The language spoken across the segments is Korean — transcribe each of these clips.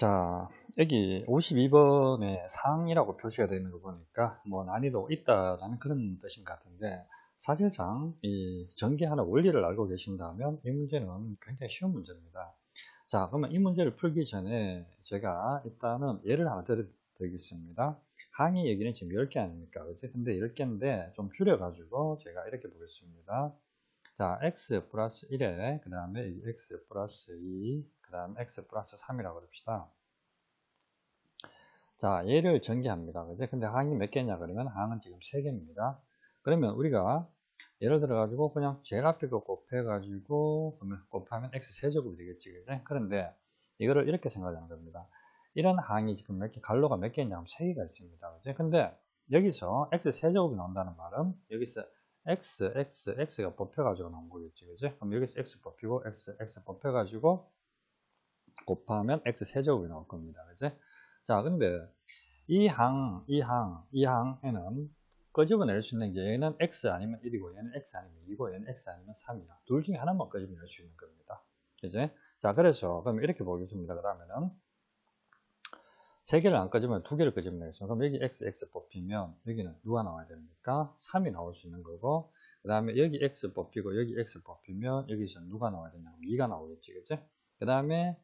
자, 여기 52번에 상이라고 표시가 되어 있는 거 보니까 뭐 난이도 있다라는 그런 뜻인 것 같은데 사실상 이 전개하는 원리를 알고 계신다면 이 문제는 굉장히 쉬운 문제입니다. 자, 그러면 이 문제를 풀기 전에 제가 일단은 예를 하나 드리겠습니다. 항의 얘기는 지금 10개 아닙니까? 그치? 근데 10개인데 좀 줄여가지고 제가 이렇게 보겠습니다. 자, x 플러스 1에 그 다음에 x 플러스 2, 그 다음 x 플러스 3이라고 그럽시다. 자, 얘를 전개합니다. 그죠? 근데 항이 몇 개냐 그러면 항은 지금 3개입니다. 그러면 우리가 예를 들어 가지고 그냥 제일 앞에 거 곱해 가지고 그러면 곱하면 x 세제곱이 되겠지. 그죠? 그런데 이거를 이렇게 생각하는 겁니다. 이런 항이 지금 몇 개, 갈로가 몇 개냐 하면 3개가 있습니다. 그죠? 근데 여기서 x 세제곱이 나온다는 말은 여기서 x, x, x가 뽑혀가지고 나온 거겠지. 그죠? 그럼 여기서 x 뽑히고 x, x 뽑혀가지고 곱하면 x 세제곱이 나올 겁니다. 그죠? 자, 근데 이 항, 이 항, 이 항에는 끄집어낼 수 있는 게 얘는 x 아니면 1이고 얘는 x 아니면 2고 얘는 x 아니면 3이야. 둘 중에 하나만 끄집어낼 수 있는 겁니다. 그죠? 자, 그래서 그럼 이렇게 보겠습니다. 그러면은 세 개를 안 끄집으면 두 개를 끄집어내겠습니다. 그럼 여기 x, x 뽑히면 여기는 누가 나와야 됩니까? 3이 나올 수 있는 거고 그 다음에 여기 x 뽑히고 여기 x 뽑히면 여기서 누가 나와야 되냐? 2가 나오겠지, 그죠? 그 다음에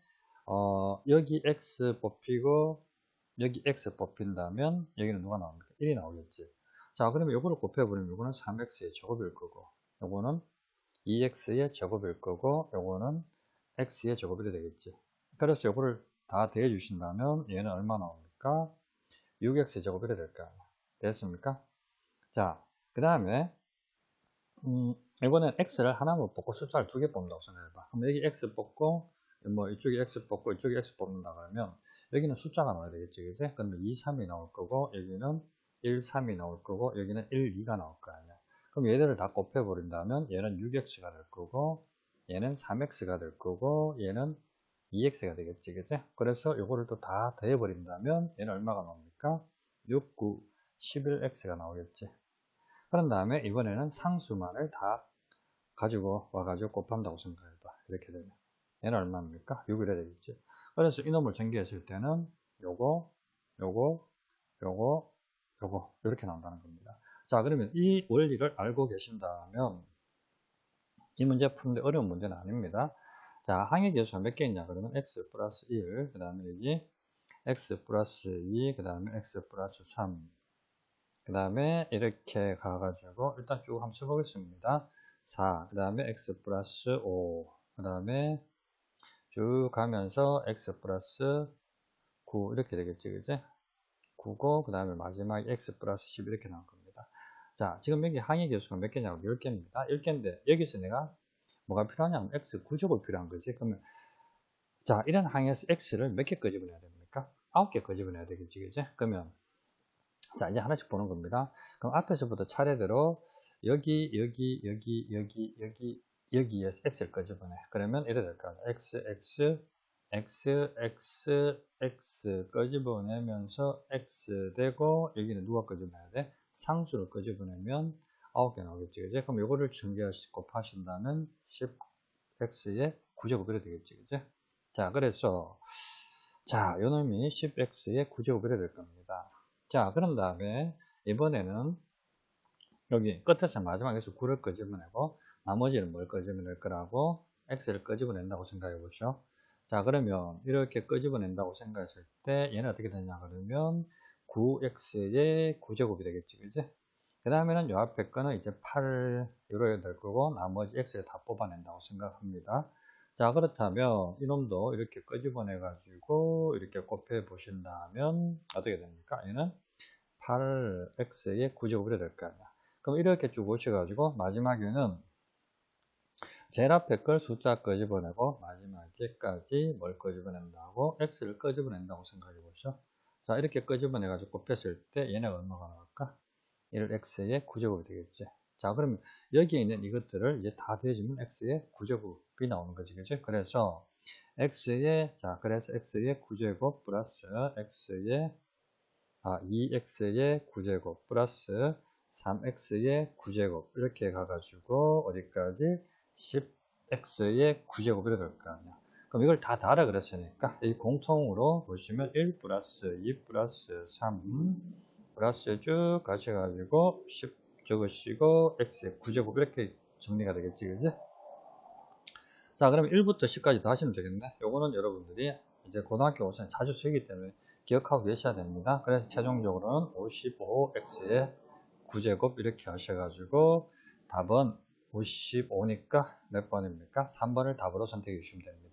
어, 여기 x 뽑히고 여기 x 뽑힌다면 여기는 누가 나옵니까? 1이 나오겠지. 자, 그러면 요거를 곱해버리면 요거는 3x의 제곱일 거고 요거는 2x의 제곱일 거고 요거는 x의 제곱이 되겠지. 그래서 요거를 다 대해 주신다면 얘는 얼마 나옵니까? 6x 제곱이 될까? 됐습니까? 자, 그 다음에 음, 이번엔 x를 하나만 뽑고 숫자를 두 개 뽑는다고 생각해봐. 그럼 여기 x 뽑고 뭐 이쪽에 x 뽑고 이쪽에 x 뽑는다 그러면 여기는 숫자가 나와야 되겠지, 그지? 그러면 2, 3이 나올 거고 여기는 1, 3이 나올 거고 여기는 1, 2가 나올 거 아니야. 그럼 얘들을 다 곱해버린다면 얘는 6x가 될 거고 얘는 3x가 될 거고 얘는 2x가 되겠지, 그지? 그래서 요거를 또 다 더해버린다면 얘는 얼마가 나옵니까? 6, 9, 11x가 나오겠지. 그런 다음에 이번에는 상수만을 다 가지고 와가지고 곱한다고 생각해봐. 이렇게 되면. 얘는 얼마입니까? 6이라 되겠지. 그래서 이놈을 전개했을 때는 요거, 요거, 요거, 요거 이렇게 나온다는 겁니다. 자 그러면 이 원리를 알고 계신다면 이 문제 푸는데 어려운 문제는 아닙니다. 자 항의 계수가 몇 개 있냐? 그러면 x 플러스 1, 그 다음에 여기 x 플러스 2, 그 다음에 x 플러스 3, 그 다음에 이렇게 가가지고 일단 쭉 한번 써보겠습니다. 4, 그 다음에 x 플러스 5, 그 다음에 쭉 가면서 x 플러스 9 이렇게 되겠지 그지? 9고 그 다음에 마지막 x 플러스 10 이렇게 나올 겁니다. 자 지금 여기 항의 개수가 몇 개냐고? 10개입니다. 10개인데 여기서 내가 뭐가 필요하냐면 x 구조가 필요한 거지 그러면 자 이런 항에서 x를 몇 개 끄집어내야 됩니까 9개 끄집어내야 되겠지 그지 그러면 자 이제 하나씩 보는 겁니다 그럼 앞에서부터 차례대로 여기 여기 여기 여기 여기 여기에서 x를 끄집어내. 그러면 이래 될 거야. x, x, x, x, x 끄집어내면서 x 되고 여기는 누가 끄집어내야 돼? 상수를 끄집어내면 9개 나오겠지. 그지? 그럼 이거를 전개하시 곱하신다면 10x의 9제곱이 되겠지. 그지? 자, 그래서 자, 요 놈이 10x의 9제곱이 될 겁니다. 자, 그런 다음에 이번에는 여기 끝에서 마지막에서 9를 끄집어내고 나머지는 뭘 끄집어낼 거라고 x를 끄집어낸다고 생각해 보시오. 자 그러면 이렇게 끄집어낸다고 생각했을 때 얘는 어떻게 되냐 그러면 9x의 9제곱이 되겠지 그지? 그 다음에는 요 앞에 거는 이제 8 이렇게 될 거고 나머지 x를 다 뽑아낸다고 생각합니다. 자 그렇다면 이놈도 이렇게 끄집어내 가지고 이렇게 곱해 보신다면 어떻게 됩니까? 얘는 8x의 9제곱이 될 거 아니야. 그럼 이렇게 쭉 오셔 가지고 마지막에는 제일 앞에 걸 숫자 끄집어내고 마지막에까지 뭘 끄집어낸다고 x를 끄집어낸다고 생각해 보시죠. 자 이렇게 끄집어내 가지고 곱했을 때 얘네가 얼마가 나올까? 1 x의 9제곱이 되겠지. 자 그러면 여기에 있는 이것들을 이제 다 대주면 x의 9제곱이 나오는 거지 그죠? 그래서 x의 자 그래서 x의 9제곱 플러스 x의 아 2x의 9제곱 플러스 3x의 9제곱 이렇게 가가지고 어디까지 10x의 9제곱이 될 거 아니야. 그럼 이걸 다 달아 그랬으니까 이 공통으로 보시면 1 플러스 2 플러스 3 플러스 쭉 가셔가지고 10 적으시고 x의 9제곱 이렇게 정리가 되겠지 그지? 자 그럼 1부터 10까지 다 하시면 되겠네 요거는 여러분들이 이제 고등학교 오전에 자주 쓰기 때문에 기억하고 계셔야 됩니다 그래서 최종적으로는 55x의 9제곱 이렇게 하셔가지고 답은 55니까 몇 번입니까? 3번을 답으로 선택해 주시면 됩니다